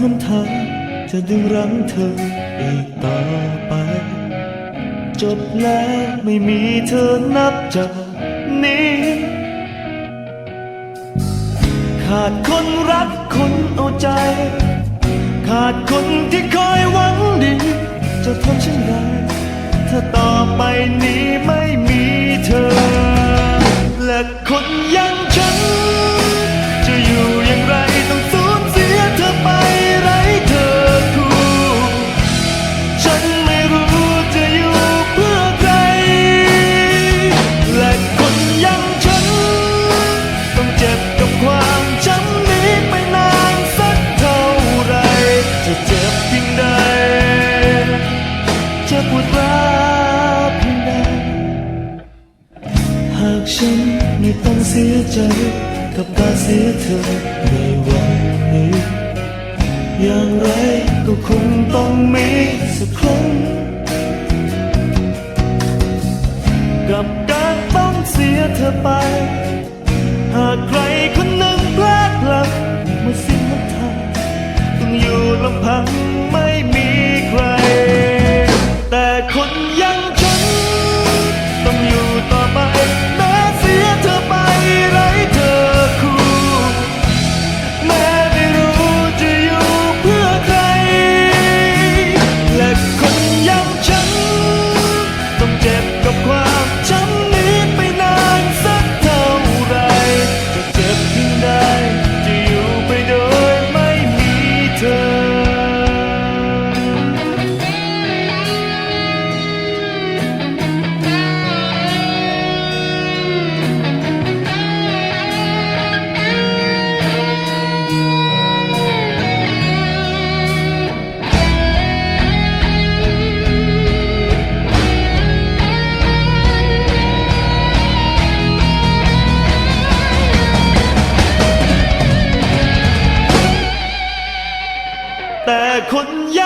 หนทางจะดึงรั้งเธออีกต่อไป จบแล้วไม่มีเธอนับจากนี้ ขาดคนรักคนเอาใจ ขาดคนที่คอยหวังดี จะทำเช่นไรถ้าต่อไปนี้ไม่มีเธอ และคนยังฉัน ฉันไม่ต้องเสียใจกับการเสียเธอในวันนี้อย่างไรก็คงต้องมีสักครั้งกับการต้องเสียเธอไป หากใครคนหนึ่งพลาดพลั้งเมื่อสิ้นหนทางต้องอยู่ลำพังไม่มีใคร คนอยั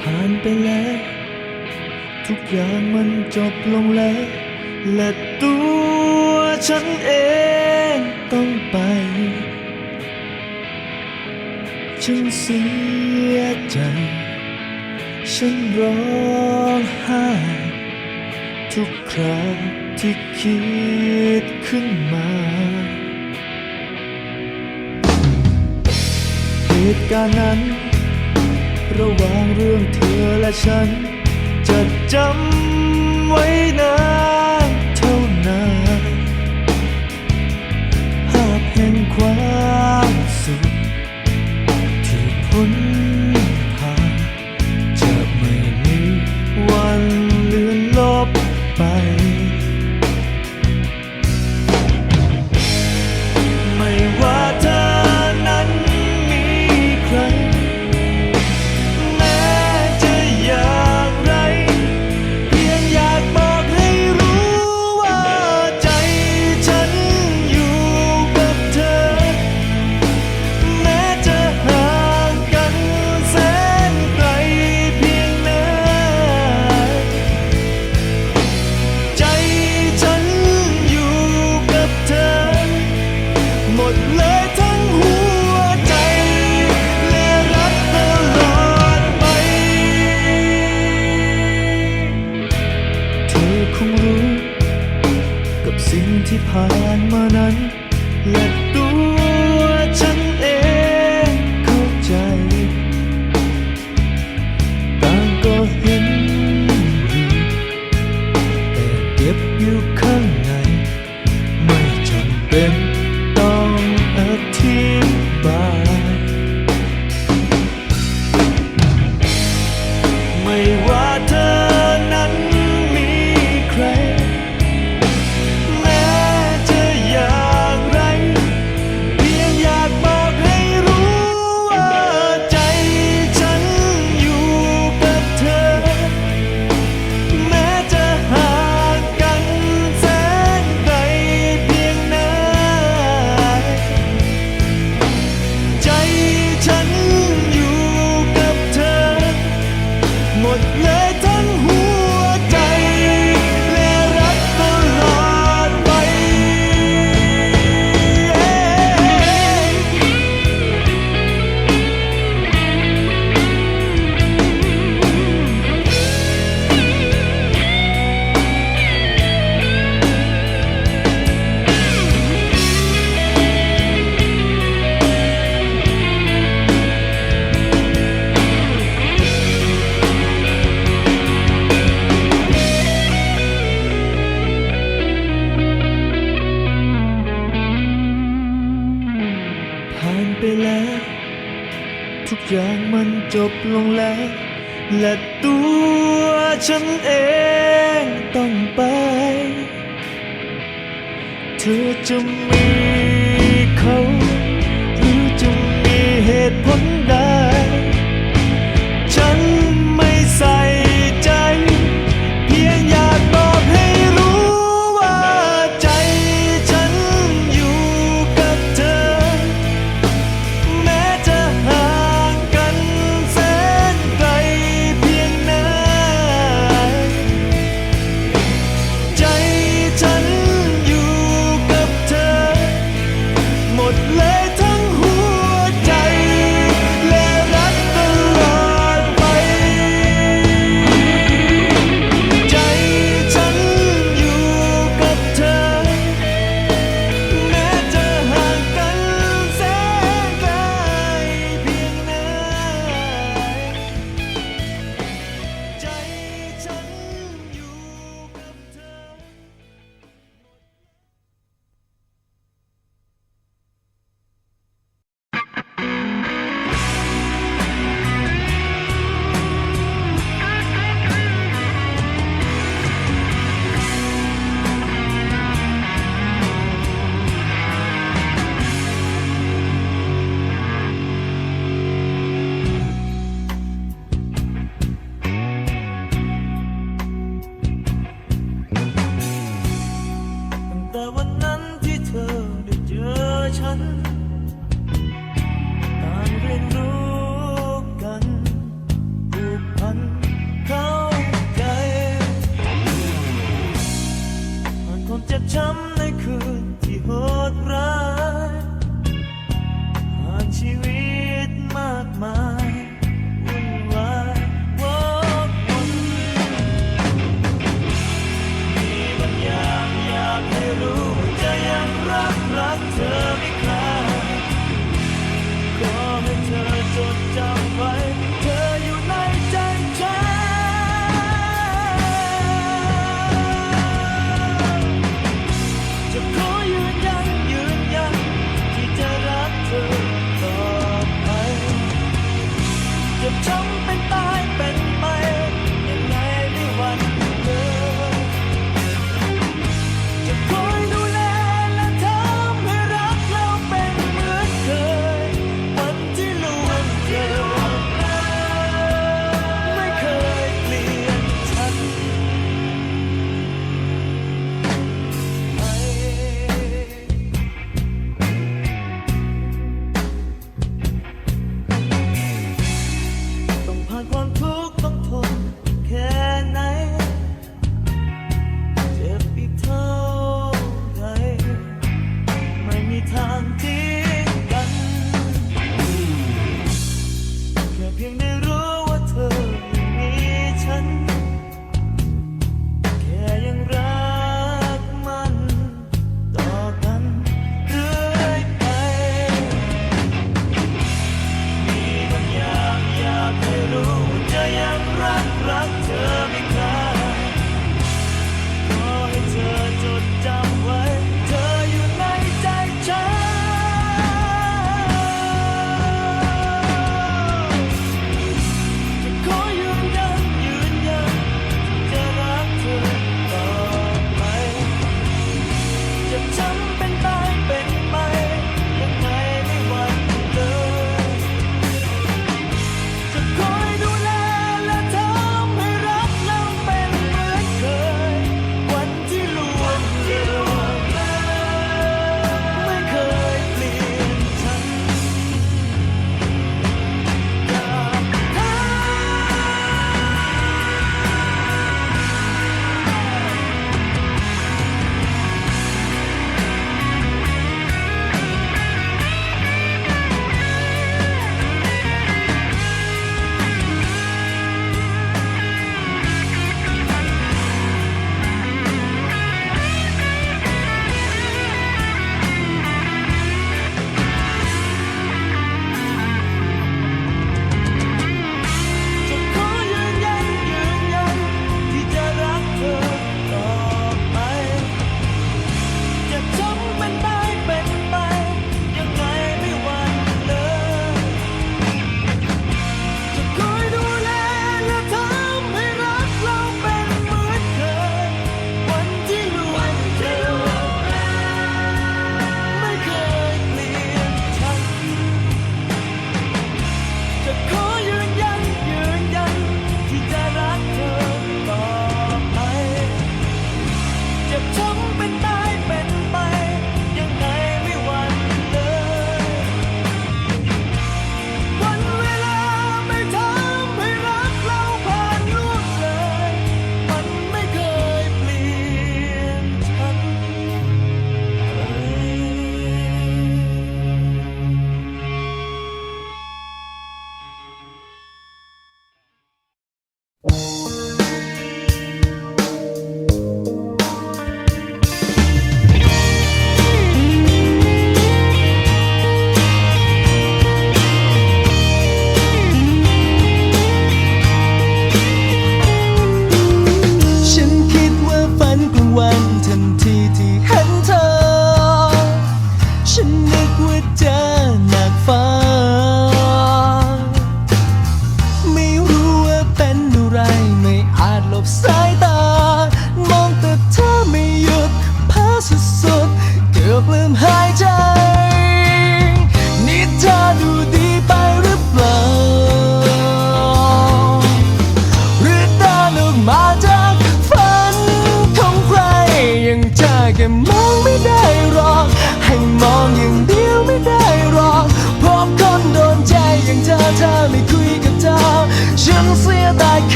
ผ่านไปแล้ว ทุกอย่างมันจบลงแล้ว และตัวฉันเองต้องไป ฉันเสียใจ ฉันร้องไห้ทุกคราวที่คิดขึ้นมาเหตุการณ์นั้น ระหว่างเรื่องเธอและฉัน จะจำไว้ และตัวฉันเองต้องไป เธอจะมีเขา หรือจะมีเหตุผลใด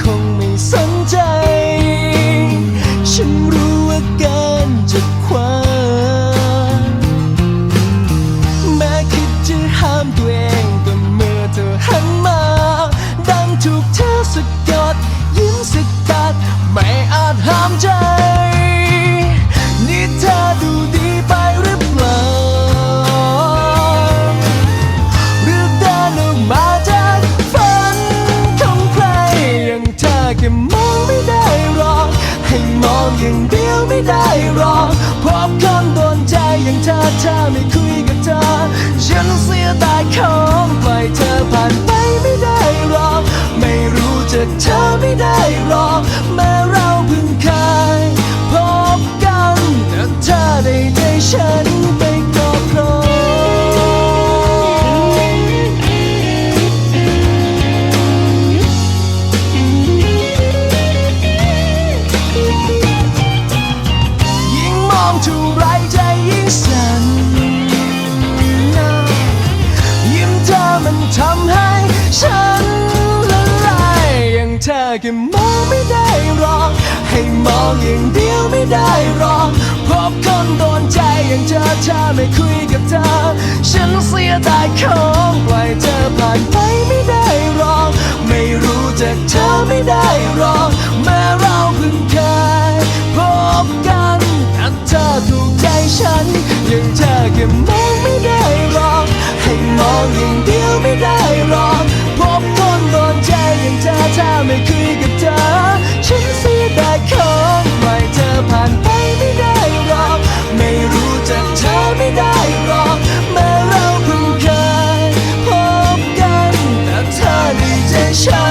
คงไม่สนใจ ฉันเสียดายของปล่อยเธอผ่านไปไม่ได้หรอกไม่รู้จักเธอไม่ได้หรอกแม้เราเพิ่งเคยพบกันแต่เธอได้ใจฉันไป องอย่างเดียวไม่ได้รอกเพราะคนโดนใจอย่างเธอเธอไม่คุยกับเธอ ฉันเสียดายของปล่อยเธอผ่านไปไม่ได้รอกไม่รู้จักเธอไม่ได้รอกแม้เราเพิ่งเคยพบกันแต่เธอถูกใจฉันยังเธอแค่มองไม่ได้รอกให้มองอย่างเดียว ไ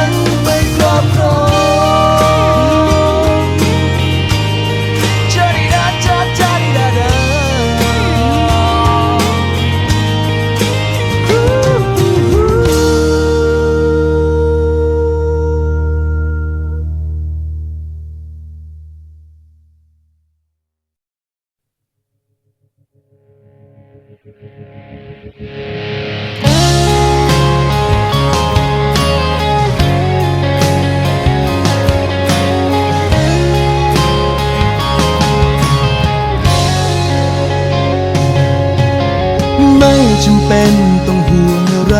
จำเป็นต้องห่วงอะไร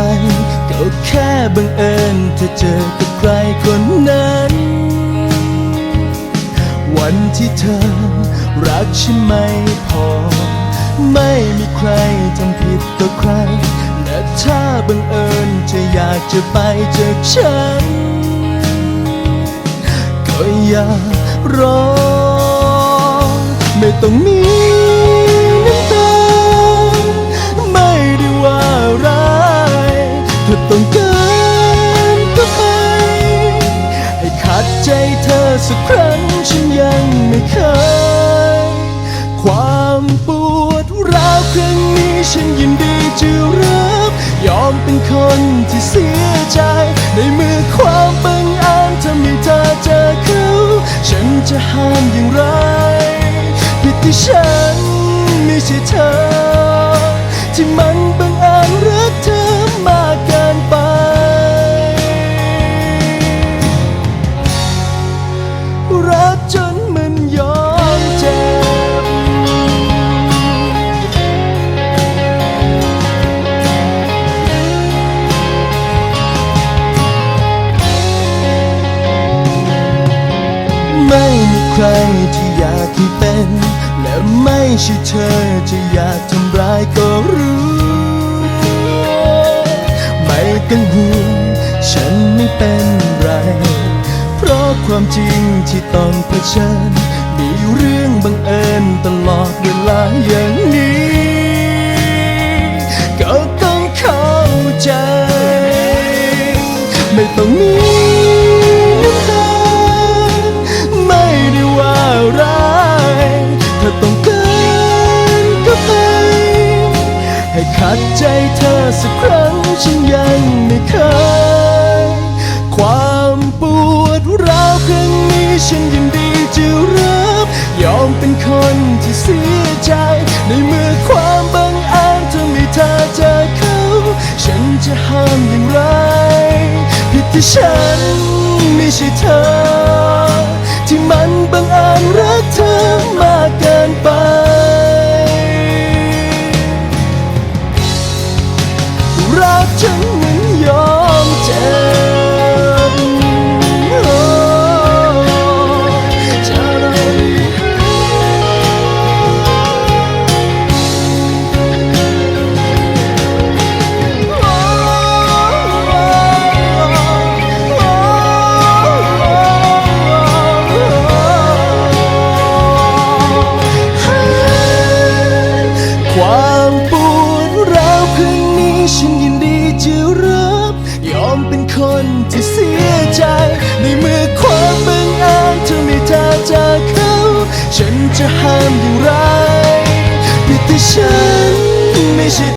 ก็แค่บังเอิญเธอเจอกับใครคนนั้น วันที่เธอรักฉันไม่พอ ไม่มีใครทำผิดต่อใคร และถ้าบังเอิญเธออยากจะไปจากฉัน ก็อย่ารอ ไม่ต้องมี สักครั้งฉันยังไม่เคย ความปวดร้าวครั้งนี้ฉันยินดีจะรับยอมเป็นคนที่เสียใจ ในเมื่อความบังอิญทำให้เธอเจอเขาฉันจะห้ามอย่างไรผิดที่ฉันไม่ใช่เธอ ที่มัน แล้วไม่ใช่เธอจะอยากทำร้ายก็รู้ ไม่ต้องห่วงฉันไม่เป็นไร เพราะความจริงที่ต้องเผชิญ มีเรื่องบังเอิญตลอดเวลาอย่างนี้ ก็ต้องเข้าใจ ไม่ต้องมี ขัดใจเธอสักครั้งฉันยังไม่เคย ความปวดร้าวครั้งนี้ฉันยินดีจะรับ ยอมเป็นคนที่เสียใจ ในเมื่อความบังอิญทำให้เธอเจอเขา ฉันจะห้ามอย่างไร ผิดที่ฉันไม่ใช่เธอ ที่มันบังอิญรัก